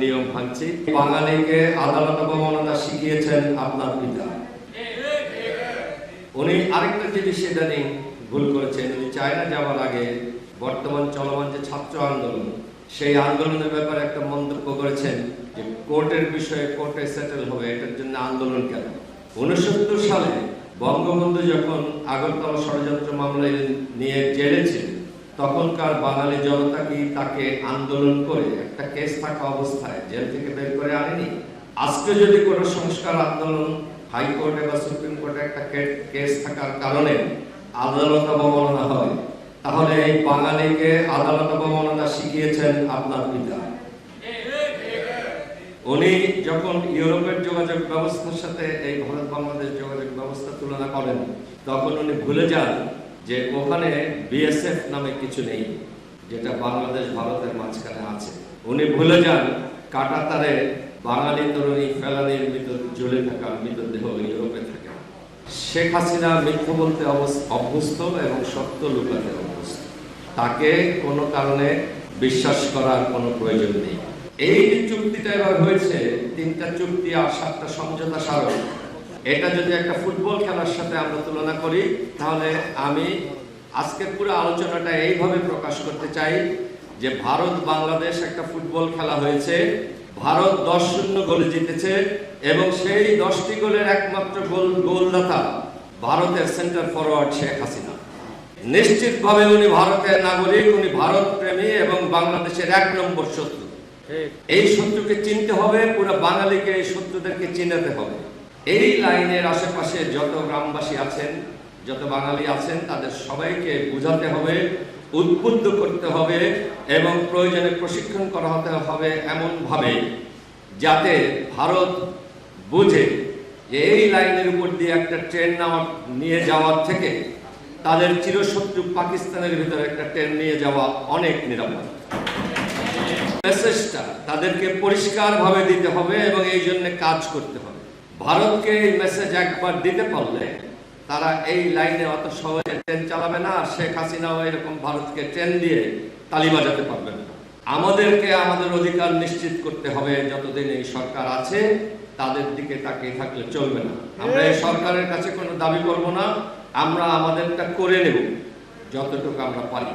নিয়ম ভাঙছি। বাঙালিকে আদালত অবমাননা শিখিয়েছেন আপনার পিতা। উনি আরেকটা জিনিস ইদানিং ভুল করেছেন। উনি চায়না যাওয়ার আগে বর্তমান চলমান যে ছাত্র আন্দোলন, সেই আন্দোলনের ব্যাপারে একটা মন্তব্য করেছেন যে কোর্টের বিষয়ে কোর্টে সেটেল হবে, এটার জন্য আন্দোলন কেন? উনসত্তর সালে বঙ্গবন্ধু যখন আগরতলা ষড়যন্ত্র মামলায় নিয়ে জেলে ছিলেন তখনকার বাঙালি জনতা কি তাকে আন্দোলন করে একটা কেস থাকা অবস্থায় জেল থেকে বের করে আনেনি? আজকে যদি কোনো সংস্কার আন্দোলন হাইকোর্টে বা সুপ্রিম কোর্টে একটা কেস থাকার কারণে আদালত অবমাননা হয়, তাহলে এই বাঙালিকে আদালত অবমাননা শিখিয়েছেন আপনার পিতা। উনি যখন ইউরোপের যোগাযোগ ব্যবস্থার সাথে এই ভারত বাংলাদেশ যোগাযোগ ব্যবস্থা তুলনা করেন, তখন উনি ভুলে যান যে ওখানে বিএসএফ নামে কিছু নেই, যেটা বাংলাদেশ ভারতের মাঝখানে আছে। উনি ভুলে যান, কাটাতারে বাঙালি তরুণী ফেলানির মৃত জ্বলে থাকা মৃতদেহ ইউরোপে থাকে। শেখ হাসিনা মিথ্যা বলতে অভ্যস্ত এবং সত্য লুকাতে অভ্যস্ত। তাকে কোনো কারণে বিশ্বাস করার কোনো প্রয়োজন নেই। এই যে চুক্তিটা এবার হয়েছে, তিনটা চুক্তি আর সাতটা সমঝোতা স্মারক এটা যদি একটা ফুটবল খেলার সাথে আমরা তুলনা করি তাহলে আমি আজকের পুরো আলোচনাটা এইভাবে প্রকাশ করতে চাই যে ভারত বাংলাদেশ একটা ফুটবল খেলা হয়েছে ভারত দশ শূন্য গোলে জিতেছে এবং সেই দশটি গোলের একমাত্র গোল গোলদাতা ভারতের সেন্টার ফরওয়ার্ড শেখ হাসিনা। নিশ্চিতভাবে উনি ভারতের নাগরিক উনি ভারত প্রেমী এবং বাংলাদেশের এক নম্বর শত্রু। এই শত্রুকে চিনতে হবে পুরো বাঙালিকে এই শত্রুদেরকে চিনাতে হবে। এই লাইনের আশেপাশে যত গ্রামবাসী আছেন, যত বাঙালি আছেন, তাদের সবাইকে বুঝাতে হবে, উদ্বুদ্ধ করতে হবে এবং প্রয়োজনে প্রশিক্ষণ করা হতে হবে এমনভাবে যাতে ভারত বুঝে যে এই লাইনের উপর দিয়ে একটা ট্রেন নেওয়ার নিয়ে যাওয়ার থেকে তাদের চিরশত্রু পাকিস্তানের ভিতরে একটা ট্রেন নিয়ে যাওয়া অনেক নিরাপদ। মেসেজটা তাদেরকে পরিষ্কারভাবে দিতে হবে এবং এই জন্য কাজ করতে হবে। ভারতকে এই মেসেজ একবার দিতে পারলে তারা এই লাইনে অত সহজে ট্রেন চালাবে না আর শেখ হাসিনাও এরকম ভারতকে ট্রেন দিয়ে তালি বাজাতে পারবে না। আমাদেরকে আমাদের অধিকার নিশ্চিত করতে হবে যতদিন এই সরকার আছে তাদের দিকে তাকিয়ে থাকলে চলবে না। আমরা এই সরকারের কাছে কোনো দাবি করব না আমরা আমাদেরটা করে নেব যতটুকু আমরা পারি।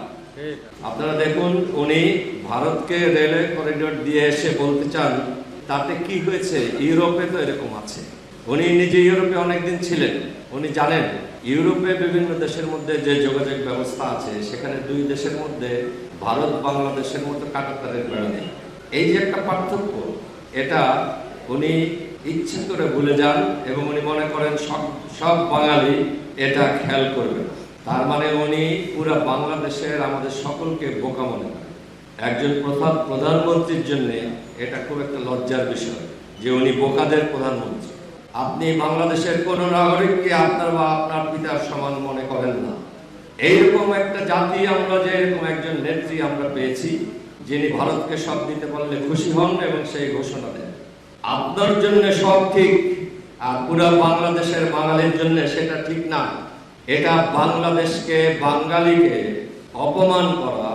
আপনারা দেখুন উনি ভারতকে রেলওয়ে করিডোর দিয়ে এসে বলতে চান তাতে কি হয়েছে? ইউরোপে তো এরকম আছে। উনি নিজে ইউরোপে অনেকদিন ছিলেন। উনি জানেন, ইউরোপে বিভিন্ন দেশের মধ্যে যে যোগাযোগ ব্যবস্থা আছে, সেখানে দুই দেশের মধ্যে, ভারত, বাংলাদেশের মতো কাটাতারের বেড়া নেই। এই যে একটা পার্থক্য, এটা উনি ইচ্ছে করে ভুলে যান এবং উনি মনে করেন সব সব বাঙালি এটা খেয়াল করবে। তার মানে উনি পুরা বাংলাদেশের আমাদের সকলকে বোকা মনে করেন। একজন প্রধান প্রধানমন্ত্রীর জন্য এটা খুব একটা লজ্জার বিষয় যে উনি বোকাদের প্রধানমন্ত্রী। আপনি বাংলাদেশের কোন নাগরিককে আপনার বা আপনার পিতার সমান মনে করেন না। এইরকম একটা জাতি আমরা যে এরকম একজন নেত্রী আমরা পেয়েছি, যিনি ভারতকে সব দিতে পারলে খুশি হন এবং সেই ঘোষণা দেন। আপনার জন্য সব ঠিক, আর পুরো বাংলাদেশের বাঙালির জন্য সেটা ঠিক না। এটা বাংলাদেশকে, বাঙালিকে অপমান করা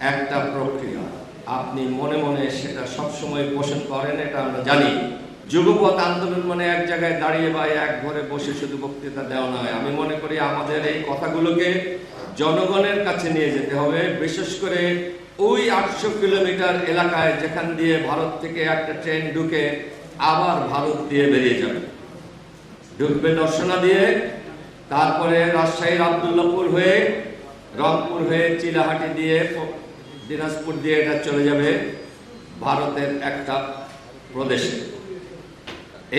একটা প্রক্রিয়া। আপনি মনে মনে সেটা সবসময় পোষণ করেন, এটা আমরা জানি। যুগপথ আন্দোলন মানে এক জায়গায় দাঁড়িয়ে বা এক ঘরে বসে শুধু বক্তৃতা দেওয়া নয়। আমি মনে করি আমাদের এই কথাগুলোকে জনগণের কাছে নিয়ে যেতে হবে। বিশেষ করে ওই আটশো কিলোমিটার এলাকায় যেখান দিয়ে ভারত থেকে একটা ট্রেন ঢুকে আবার ভারত দিয়ে বেরিয়ে যাবে। ঢুকবে দর্শনা দিয়ে, তারপরে রাজশাহীর আবদুল্লাপুর হয়ে রংপুর হয়ে চিলাহাটি দিয়ে দিনাজপুর দিয়ে এটা চলে যাবে ভারতের একটা প্রদেশে।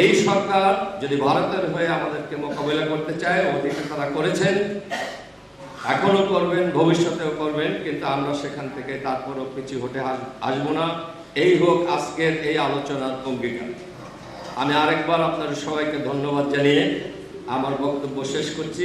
এই সরকার যদি ভারতের হয়ে আমাদেরকে মোকাবিলা করতে চায় ওদিকে তারা করেছেন এখনও করবেন, ভবিষ্যতেও করবেন, কিন্তু আমরা সেখান থেকে তারপরও পিছু হটে আসব না। এই হোক আজকের এই আলোচনার অঙ্গীকার। আমি আরেকবার আপনাদের সবাইকে ধন্যবাদ জানিয়ে আমার বক্তব্য শেষ করছি।